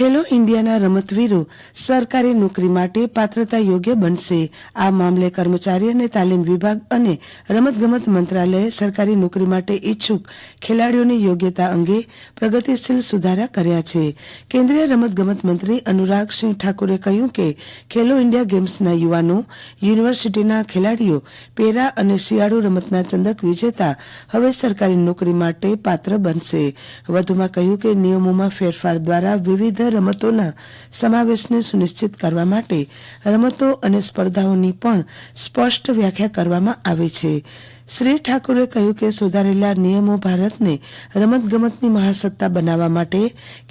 ખેલો ઇન્ડિયાના રમતવીરો સરકારી નોકરી માટે પાત્રતા યોગ્ય બનશે. આ મામલે કર્મચારી અને તાલીમ વિભાગ અને રમતગમત મંત્રાલયે સરકારી નોકરી માટે ઇચ્છુક ખેલાડીઓની યોગ્યતા અંગે પ્રગતિશીલ સુધારા કર્યા છે. કેન્દ્રીય રમતગમત મંત્રી અનુરાગસિંહ ઠાકુરે કહ્યું કે ખેલો ઇન્ડિયા ગેમ્સના યુવાનો, યુનિવર્સિટીના ખેલાડીઓ, પેરા અને શિયાળુ રમતના ચંદ્રક વિજેતા હવે સરકારી નોકરી માટે પાત્ર બનશે. વધુમાં કહ્યું કે નિયમોમાં ફેરફાર દ્વારા વિવિધ રમતોના સમાવેશને સુનિશ્ચિત કરવા માટે રમતો અને સ્પર્ધાઓની પણ સ્પષ્ટ વ્યાખ્યા કરવામાં આવી છે. શ્રી ઠાકુરે કહ્યું કે સુધારેલા નિયમો ભારતને રમતગમતની મહાસત્તા બનાવવા માટે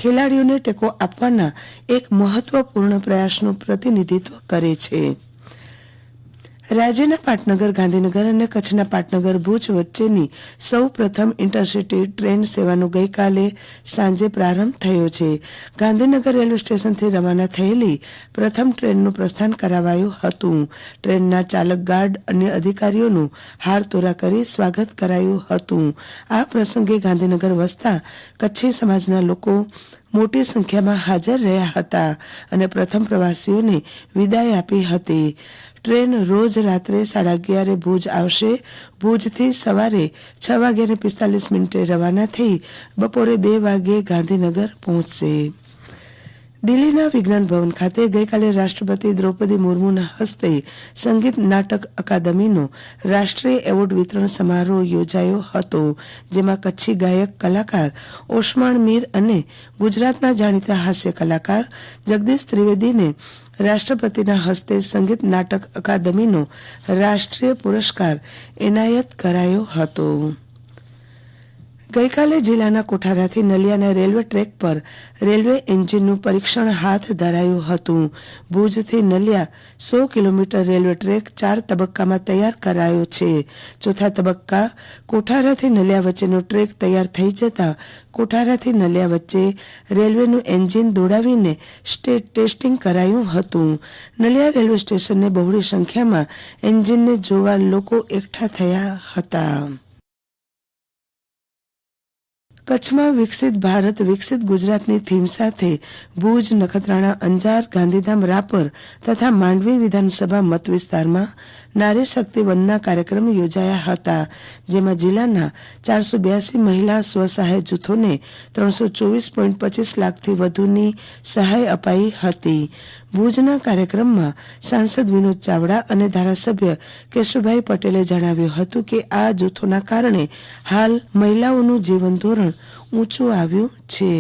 ખેલાડીઓને ટેકો આપવાના એક મહત્વપૂર્ણ પ્રયાસનું પ્રતિનિધિત્વ કરે છે. રાજ્યના પાટનગર, ગાંધીનગર અને કચ્છના પાટનગર ભુજ વચ્ચેની સૌ પ્રથમ ઇન્ટરસિટી ટ્રેન સેવાનો ગઈકાલે સાંજે પ્રારંભ થયો છે. ગાંધીનગર રેલવે સ્ટેશનથી રવાના થયેલી પ્રથમ ટ્રેનનું પ્રસ્થાન કરાવાયું હતું. ટ્રેનના ચાલક ગાર્ડ અને અધિકારીઓનું હાર તોરા કરી સ્વાગત કરાયું હતું. આ પ્રસંગે ગાંધીનગર વસતા કચ્છી સમાજના લોકો મોટી સંખ્યામાં હાજર રહ્યા હતા અને પ્રથમ પ્રવાસીઓને વિદાય આપી હતી. ટ્રેન રોજ રાત્રે સાડા અગિયારે ભુજ આવશે. ભુજથી સવારે છ વાગ્યાને પિસ્તાલીસ મિનિટે રવાના થઈ બપોરે બે વાગ્યે ગાંધીનગર પહોંચશે. દિલ્હીના વિજ્ઞાન ભવન ખાતે ગઈકાલે રાષ્ટ્રપતિ દ્રૌપદી મુર્મુના હસ્તે સંગીત નાટક અકાદમીનો રાષ્ટ્રીય એવોર્ડ વિતરણ સમારોહ યોજાયો હતો, જેમાં કચ્છી ગાયક કલાકાર ઓસમાણ મીર અને ગુજરાતના જાણીતા હાસ્ય કલાકાર જગદીશ ત્રિવેદીને રાષ્ટ્રપતિના હસ્તે સંગીત નાટક અકાદમીનો રાષ્ટ્રીય પુરસ્કાર એનાયત કરાયો હતો. ગઈકાલે જિલ્લાના કોઠારાથી નલિયાના રેલવે ટ્રેક પર રેલવે એન્જિનનું પરીક્ષણ હાથ ધરાયું હતું. ભુજથી નલિયા સો કિલોમીટર રેલવે ટ્રેક ચાર તબક્કામાં તૈયાર કરાયો છે. ચોથા તબક્કા કોઠારાથી નલિયા વચ્ચેનો ટ્રેક તૈયાર થઈ જતા કોઠારાથી નલિયા વચ્ચે રેલવેનું એન્જિન દોડાવીને સ્ટેટ ટેસ્ટિંગ કરાયું હતું. નલિયા રેલવે સ્ટેશનને બહોળી સંખ્યામાં એન્જિનને જોવા લોકો એકઠા થયા હતા. કચ્છમાં વિકસિત ભારત, વિકસિત ગુજરાતની થીમ સાથે ભુજ, નખત્રાણા, અંજાર, ગાંધીધામ, રાપર તથા માંડવી વિધાનસભા મત વિસ્તારમાં નારી શક્તિ વંદના કાર્યક્રમ યોજાયા હતા, જેમાં જિલ્લાના ચારસો બ્યાસી મહિલા સ્વસહાય જૂથોને ત્રણસો ચોવીસ પોઈન્ટ પચીસ લાખથી વધુની સહાય અપાઈ હતી. ભુજના કાર્યક્રમમાં સાંસદ વિનોદ ચાવડા અને ધારાસભ્ય કેશુભાઈ પટેલે જણાવ્યું હતું કે આ જૂથોના કારણે હાલ મહિલાઓનું જીવન ધોરણ ઊંચું આવ્યું છે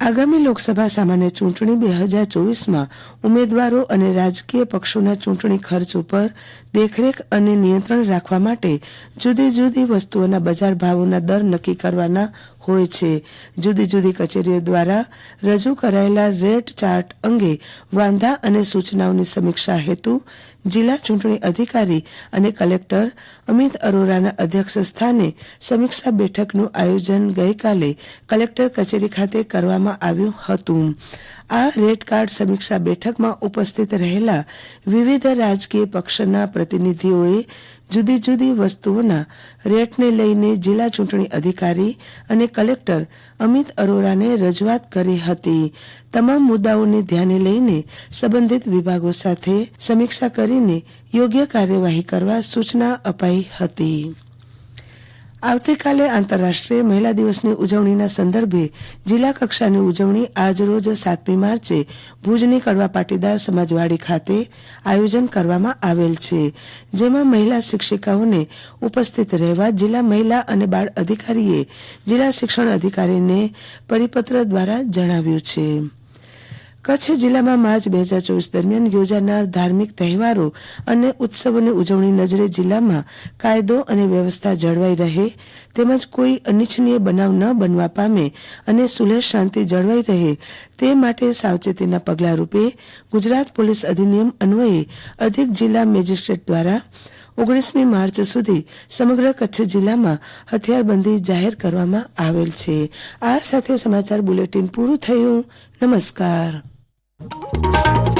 આગામી લોકસભા સામાન્ય ચૂંટણી બે હજાર ચોવીસમાં ઉમેદવારો અને રાજકીય પક્ષોના ચૂંટણી ખર્ચ ઉપર દેખરેખ અને નિયંત્રણ રાખવા માટે જુદી જુદી વસ્તુઓના બજાર ભાવોના દર નક્કી કરવાના હોય છે. જુદી જુદી કચેરીઓ દ્વારા રજૂ કરાયેલા રેટ ચાર્ટ અંગે વાંધા અને સૂચનાઓની સમીક્ષા હેતુ જિલ્લા ચૂંટણી અધિકારી અને કલેક્ટર અમિત અરોરાના અધ્યક્ષ સ્થાને સમીક્ષા બેઠકનું આયોજન ગઈકાલે કલેક્ટર કચેરી ખાતે કરવામાં આવ્યું હતું. આ રેડ કાર્ડ સમીક્ષા બેઠકમાં ઉપસ્થિત રહેલા વિવિધ રાજકીય પક્ષના પ્રતિનિધિઓએ જુદી જુદી વસ્તુઓના રેટને લઈને જિલ્લા ચૂંટણી અધિકારી અને કલેક્ટર અમિત અરોરાને રજૂઆત કરી હતી. તમામ મુદ્દાઓને ધ્યાને લઈને સંબંધિત વિભાગો સાથે સમીક્ષા કરીને યોગ્ય કાર્યવાહી કરવા સૂચના અપાઈ હતી. આવતીકાલે આંતરરાષ્ટ્રીય મહિલા દિવસની ઉજવણીના સંદર્ભે જિલ્લા કક્ષાની ઉજવણી આજરોજ સાતમી માર્ચે ભુજની કડવા પાટીદાર સમાજવાડી ખાતે આયોજન કરવામાં આવેલ છે, જેમાં મહિલા શિક્ષિકાઓને ઉપસ્થિત રહેવા જિલ્લા મહિલા અને બાળ અધિકારીએ જિલ્લા શિક્ષણ અધિકારીને પરિપત્ર દ્વારા જણાવ્યું છે. કચ્છ જિલ્લામાં માર્ચ બે હજાર ચોવીસ દરમિયાન યોજાનાર ધાર્મિક તહેવારો અને ઉત્સવોની ઉજવણી નજરે જિલ્લામાં કાયદો અને વ્યવસ્થા જળવાઈ રહે, તેમજ કોઈ અનિચ્છનીય બનાવ ન બનવા પામે અને સુલેહ શાંતિ જળવાઈ રહે, તે માટે સાવચેતીના પગલા રૂપે ગુજરાત પોલીસ અધિનિયમ અન્વયે અધિક જિલ્લા મેજિસ્ટ્રેટ દ્વારા ઓગણીસમી માર્ચ સુધી સમગ્ર કચ્છ જિલ્લામાં હથિયારબંધી જાહેર કરવામાં આવેલ છે. આ સાથે સમાચાર બુલેટિન પૂરું થયું. નમસ્કાર. Thank you.